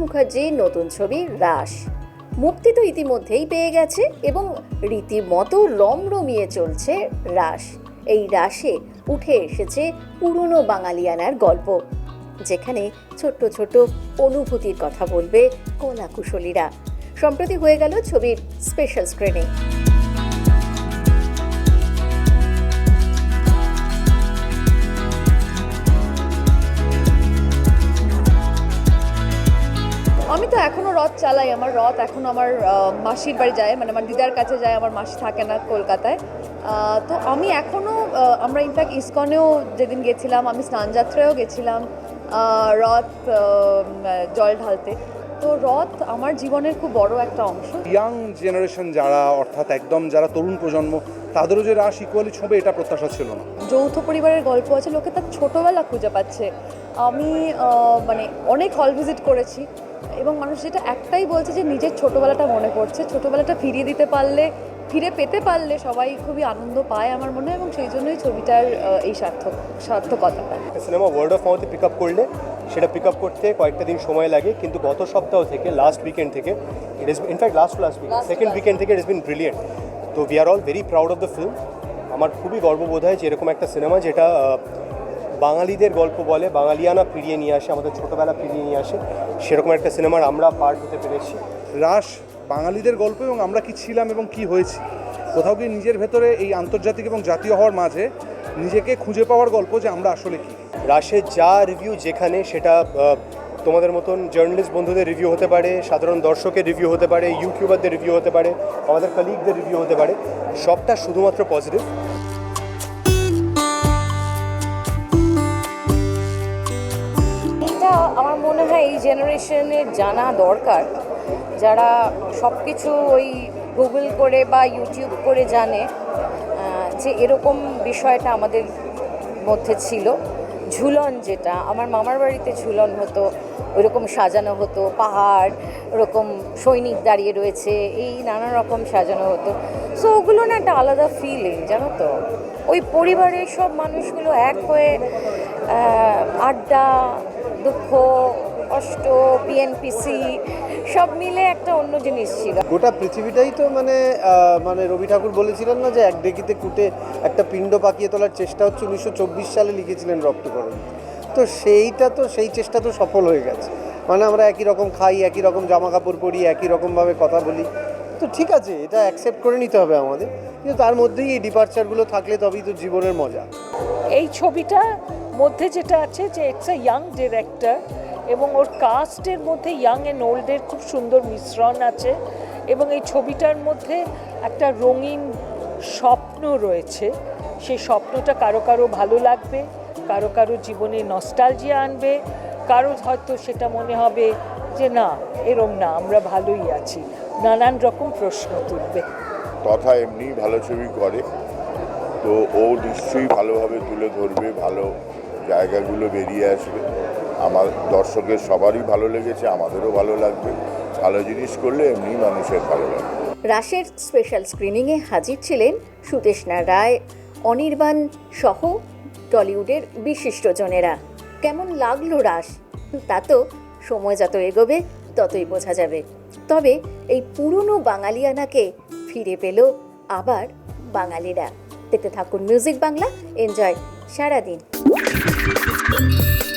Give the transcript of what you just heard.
মুখার্জির নতুন ছবি রাস মুক্তি তো ইতিমধ্যেই পেয়ে গেছে এবং রীতিমতো রমরমিয়ে চলছে রাস এই রাসে উঠে এসেছে পুরনো বাঙালিয়ানার গল্প, যেখানে ছোট্ট ছোট অনুভূতির কথা বলবে কলা কুশলীরা সম্প্রতি হয়ে গেল ছবির স্পেশাল স্ক্রিনিং রথ চালাই আমার রথ এখন আমার মাসির বাড়ি যায় মানে আমার দিদার কাছে যায় আমার মাসি থাকে না কলকাতায়। তো আমি এখনও আমরা ইনফ্যাক্ট ইসকনেও যেদিন গেছিলাম আমি স্নানযাত্রায়ও গেছিলাম রথ জল ঢালতে। তো রথ আমার জীবনের খুব বড় একটা অংশ। ইয়াং জেনারেশন যারা অর্থাৎ একদম যারা তরুণ প্রজন্ম তাদেরও যে রাস ইকুয়ালি ছবে এটা প্রত্যাশা ছিল না। যৌথ পরিবারের গল্প আছে লোকে তার ছোটোবেলা খুঁজে পাচ্ছে। আমি মানে অনেক হল ভিজিট করেছি। এবং মানুষ যেটা একটাই বলছে যে নিজের ছোটোবেলাটা মনে পড়ছে। ছোটোবেলাটা ফিরিয়ে দিতে পারলে ফিরে পেতে পারলে সবাই খুবই আনন্দ পায় আমার মনে হয় এবং সেই জন্যই ছবিটার এই সার্থক সার্থকতাটা। সিনেমা ওয়ার্ড অফ মাউথে পিক আপ করলে সেটা পিক আপ করতে কয়েকটা দিন সময় লাগে কিন্তু গত সপ্তাহ থেকে লাস্ট উইকেন্ড থেকে it is in fact last last week second. Weekend থেকে ইট ইস বিন ব্রিলিয়েন্ট তো we are all very proud of the film আমার খুবই গর্ববোধ হয় যে এরকম একটা সিনেমা যেটা বাঙালিদের গল্প বলে বাঙালিয়ানা ফিরিয়ে নিয়ে আসে আমাদের ছোটোবেলা ফিরিয়ে নিয়ে আসে সেরকম একটা সিনেমার আমরা পার্ট হতে পেরেছি। রাস বাঙালিদের গল্প এবং আমরা কি ছিলাম এবং কি হয়েছি কোথাও গিয়ে নিজের ভেতরে এই আন্তর্জাতিক এবং জাতীয় হওয়ার মাঝে নিজেকে খুঁজে পাওয়ার গল্প যে আমরা আসলে কি। রাশের যা রিভিউ যেখানে সেটা তোমাদের মতন জার্নালিস্ট বন্ধুদের রিভিউ হতে পারে সাধারণ দর্শকের রিভিউ হতে পারে ইউটিউবারদের রিভিউ হতে পারে আমাদের কলিগদের রিভিউ হতে পারে সবটা শুধুমাত্র পজিটিভ জেনারেশনের জানা দরকার। যারা সব কিছু ওই গুগল করে বা ইউটিউব করে জানে যে এরকম বিষয়টা আমাদের মধ্যে ছিল। ঝুলন যেটা, আমার মামার বাড়িতে ঝুলন হতো, ওইরকম সাজানো হতো, পাহাড়, ওরকম সৈনিক দাঁড়িয়ে রয়েছে, এই নানা রকম সাজানো হতো। সো ওগুলো না একটা আলাদা ফিলিং জানো তো? ওই পরিবারের সব মানুষগুলো এক হয়ে আড্ডা দুঃখ কষ্ট বিএনপিসি সব মিলে একটা অন্য জিনিস ছিল। গোটা পৃথিবীটাই তো মানে মানে রবি ঠাকুর বলেছিলেন না যে এক ডেকিতে কুটে একটা পিণ্ড পাকিয়ে তোলার চেষ্টা হচ্ছে উনিশশো চব্বিশ সালে লিখেছিলেন রক্তকরণ। তো সেইটা তো সেই চেষ্টা তো সফল হয়ে গেছে। মানে আমরা একই রকম খাই একই রকম জামা কাপড় পরি একই রকমভাবে কথা বলি। তো ঠিক আছে এটা অ্যাকসেপ্ট করে নিতে হবে আমাদের। কিন্তু তার মধ্যেই এই ডিপার্চারগুলো থাকলে তবেই তো জীবনের মজা। এই ছবিটা মধ্যে যেটা আছে যে ইটস এ ইয়াং ডিরেক্টর এবং ওর কাস্টের মধ্যে ইয়াং অ্যান্ড ওল্ডের খুব সুন্দর মিশ্রণ আছে এবং এই ছবিটার মধ্যে একটা রঙিন স্বপ্ন রয়েছে। সেই স্বপ্নটা কারও কারও ভালো লাগবে, কারও কারও জীবনে নস্টালজিয়া আনবে কারও হয়তো সেটা মনে হবে যে না, এরম না, আমরা ভালোই আছি। নানান রকম প্রশ্ন তুলবে। তথা এমনি ভালো ছবি করে, তো ও নিশ্চয়ই ভালোভাবে তুলে ধরবে, ভালো জায়গাগুলো বেরিয়ে আসবে। আমার দর্শকের সবারই ভালো লেগেছে, আমাদেরও ভালো লাগবে। ভালো জিনিস করলে এমনি মানুষের ভালো লাগবে রাসের স্পেশাল স্ক্রিনিংয়ে হাজির ছিলেন সুদেষ্ণা রায়, অনির্বাণ সহ টলিউডের বিশিষ্টজনেরা কেমন লাগল রাস তা তো সময় যত এগোবে, ততই বোঝা যাবে। তবে এই পুরনো বাঙালিয়ানাকে ফিরে পেল আবার বাঙালিরা। দেখতে থাকুন মিউজিক বাংলা এনজয় সারাদিন। Thank you.